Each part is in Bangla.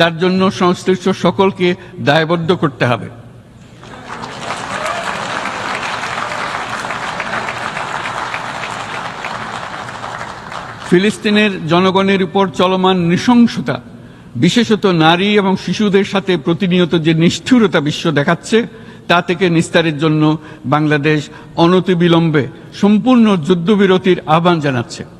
তার জন্য সংশ্লিষ্ট সকলকে দায়বদ্ধ করতে হবে। ফিলিস্তিনের জনগণের উপর চলমান নৃশংসতা, বিশেষত নারী এবং শিশুদের সাথে প্রতিনিয়ত যে নিষ্ঠুরতা বিশ্ব দেখাচ্ছে, তা থেকে নিস্তারের জন্য বাংলাদেশ অনতিবিলম্বে সম্পূর্ণ যুদ্ধবিরতির আহ্বান জানাচ্ছে।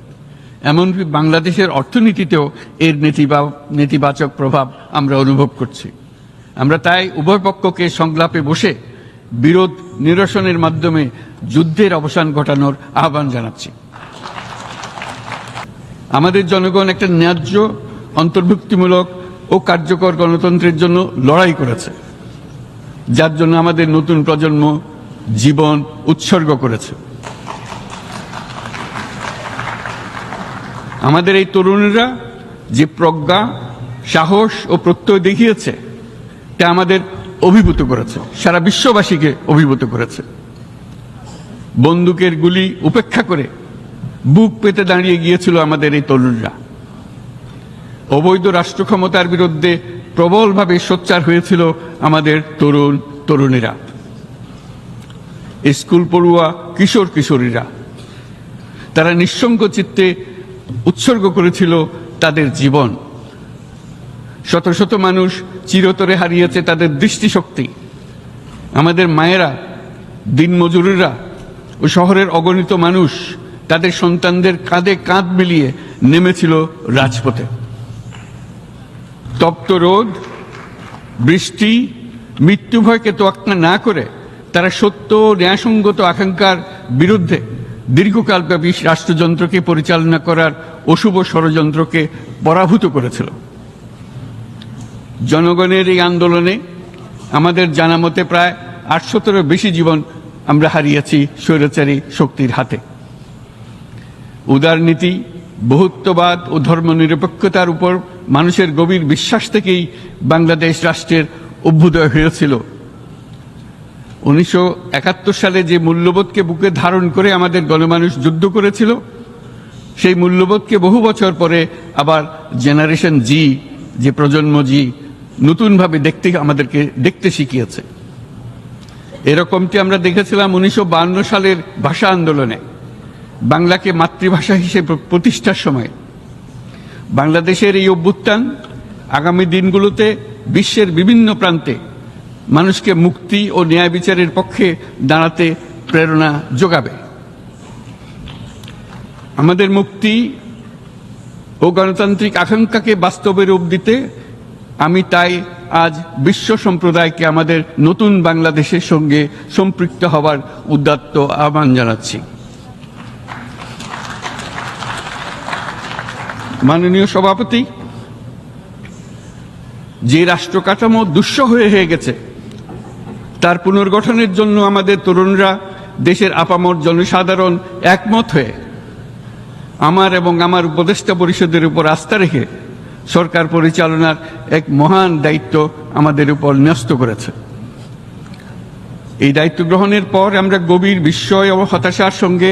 এমনকি বাংলাদেশের অর্থনীতিতেও এর নেতিবা- নেতিবাচক প্রভাব আমরা অনুভব করছি। আমরা তাই উভয় পক্ষকে সংলাপে বসে বিরোধ নিরসনের মাধ্যমে যুদ্ধের অবসান ঘটানোর আহ্বান জানাচ্ছি। আমাদের জনগণ একটা ন্যায্য, অন্তর্ভুক্তিমূলক ও কার্যকর গণতন্ত্রের জন্য লড়াই করেছে, যার জন্য আমাদের নতুন প্রজন্ম জীবন উৎসর্গ করেছে। আমাদের এই তরুণীরা যে প্রজ্ঞা, সাহস ও প্রত্যয় দেখিয়েছে তা আমাদের অভিভূত করেছে, সারা বিশ্ববাসীকে অভিভূত করেছে। বন্দুকের গুলি উপেক্ষা করে বুক পেতে দাঁড়িয়ে গিয়েছিল আমাদের এই তরুণরা। অবৈধ রাষ্ট্র ক্ষমতার বিরুদ্ধে প্রবলভাবে সোচ্চার হয়েছিল আমাদের তরুণ তরুণীরা। স্কুল পড়ুয়া কিশোর কিশোরীরা, তারা নিঃসঙ্গ চিত্তে উৎসর্গ করেছিল তাদের জীবন। শত শত মানুষ চিরতরে হারিয়েছে তাদের দৃষ্টিশক্তি। আমাদের মায়েরা, দিনমজুরিরা ও শহরের অগণিত মানুষ তাদের সন্তানদের কাঁধে কাঁধ মিলিয়ে নেমেছিল রাজপথে। তপ্ত রোদ, বৃষ্টি মৃত্যু ভয়কে তোয়াক্কা না করে তারা সত্য ন্যায়সঙ্গত আকাঙ্ক্ষার বিরুদ্ধে দীর্ঘকালব্যাপী রাষ্ট্রযন্ত্রকে পরিচালনা করার অশুভ ষড়যন্ত্রকে পরাভূত করেছিল। জনগণের এই আন্দোলনে আমাদের জানা মতে প্রায় আটশোতেরও বেশি জীবন আমরা হারিয়েছি স্বৈরাচারী শক্তির হাতে। উদারনীতি বহুত্ববাদ ও ধর্মনিরপেক্ষতার উপর মানুষের গভীর বিশ্বাস থেকেই বাংলাদেশ রাষ্ট্রের অভ্যুদয় হয়েছিল। উনিশশো একাত্তর সালে যে মূল্যবোধকে বুকে ধারণ করে আমাদের গণমানুষ যুদ্ধ করেছিল, সেই মূল্যবোধকে বহু বছর পরে আবার জেনারেশন জি, যে প্রজন্ম জি, নতুনভাবে দেখতে আমাদেরকে দেখতে শিখিয়েছে। এরকমটি আমরা দেখেছিলাম উনিশশো সালের ভাষা আন্দোলনে, বাংলাকে মাতৃভাষা হিসেবে প্রতিষ্ঠার সময়। বাংলাদেশের এই অভ্যুত্থান আগামী দিনগুলোতে বিশ্বের বিভিন্ন প্রান্তে মানুষকে মুক্তি ও ন্যায় বিচারের পক্ষে দাঁড়াতে প্রেরণা যোগাবে। আমাদের মুক্তি ও গণতান্ত্রিক আকাঙ্ক্ষাকে বাস্তবে রূপ দিতে আমি তাই আজ বিশ্ব সম্প্রদায়কে আমাদের নতুন বাংলাদেশের সঙ্গে সম্পৃক্ত হওয়ার উদাত্ত আহ্বান জানাচ্ছি। মাননীয় সভাপতি, যে রাষ্ট্র কাঠামো দুঃসহ হয়ে হয়ে গেছে তার পুনর্গঠনের জন্য আমাদের তরুণরা দেশের আপামর জনসাধারণ একমত হয়ে আমার এবং আমার উপদেষ্টা পরিষদের উপর আস্থা রেখে সরকার পরিচালনার এক মহান দায়িত্ব আমাদের উপর ন্যস্ত করেছে। এই দায়িত্ব গ্রহণের পর আমরা গভীর বিস্ময় ও হতাশার সঙ্গে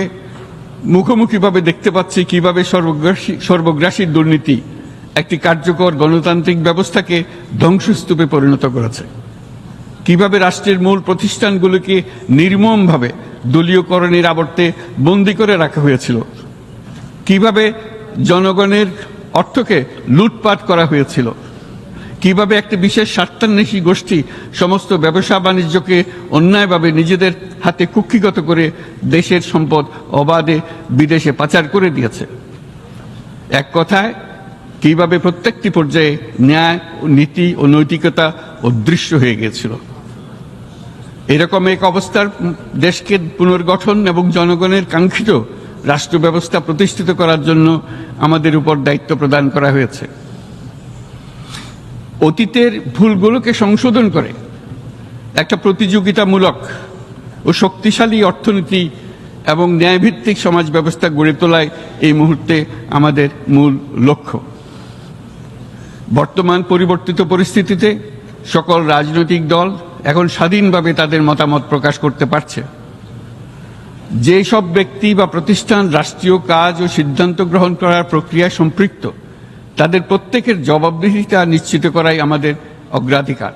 মুখোমুখিভাবে দেখতে পাচ্ছি কীভাবে সর্বগ্রাসী সর্বগ্রাসী দুর্নীতি একটি কার্যকর গণতান্ত্রিক ব্যবস্থাকে ধ্বংসস্তূপে পরিণত করেছে। কীভাবে রাষ্ট্রের মূল প্রতিষ্ঠানগুলোকে নির্মমভাবে দলীয়করণের আবর্তে বন্দি করে রাখা হয়েছিল? কীভাবে জনগণের অর্থকে লুটপাট করা হয়েছিল? কীভাবে একটি বিশেষ স্বার্থান্বেষী গোষ্ঠী সমস্ত ব্যবসা বাণিজ্যকে অন্যায়ভাবে নিজেদের হাতে কুক্ষিগত করে দেশের সম্পদ অবাধে বিদেশে পাচার করে দিয়েছে? এক কথায়, কীভাবে প্রত্যেকটি পর্যায়ে ন্যায়, নীতি ও নৈতিকতা অদৃশ্য হয়ে গিয়েছিল? এরকম এক অবস্থার দেশকে পুনর্গঠন এবং জনগণের কাঙ্ক্ষিত রাষ্ট্র ব্যবস্থা প্রতিষ্ঠিত করার জন্য আমাদের উপর দায়িত্ব প্রদান করা হয়েছে। অতীতের ভুলগুলোকে সংশোধন করে একটা প্রতিযোগিতামূলক ও শক্তিশালী অর্থনীতি এবং ন্যায়ভিত্তিক সমাজ ব্যবস্থা গড়ে তোলায় এই মুহূর্তে আমাদের মূল লক্ষ্য। বর্তমান পরিবর্তিত পরিস্থিতিতে সকল রাজনৈতিক দল এখন স্বাধীনভাবে তাদের মতামত প্রকাশ করতে পারছে। যে সব ব্যক্তি বা প্রতিষ্ঠান রাষ্ট্রীয় কাজ ও সিদ্ধান্ত গ্রহণ করার প্রক্রিয়ায় সম্পৃক্ত, তাদের প্রত্যেকের জবাবদিহিতা নিশ্চিত করাই আমাদের অগ্রাধিকার।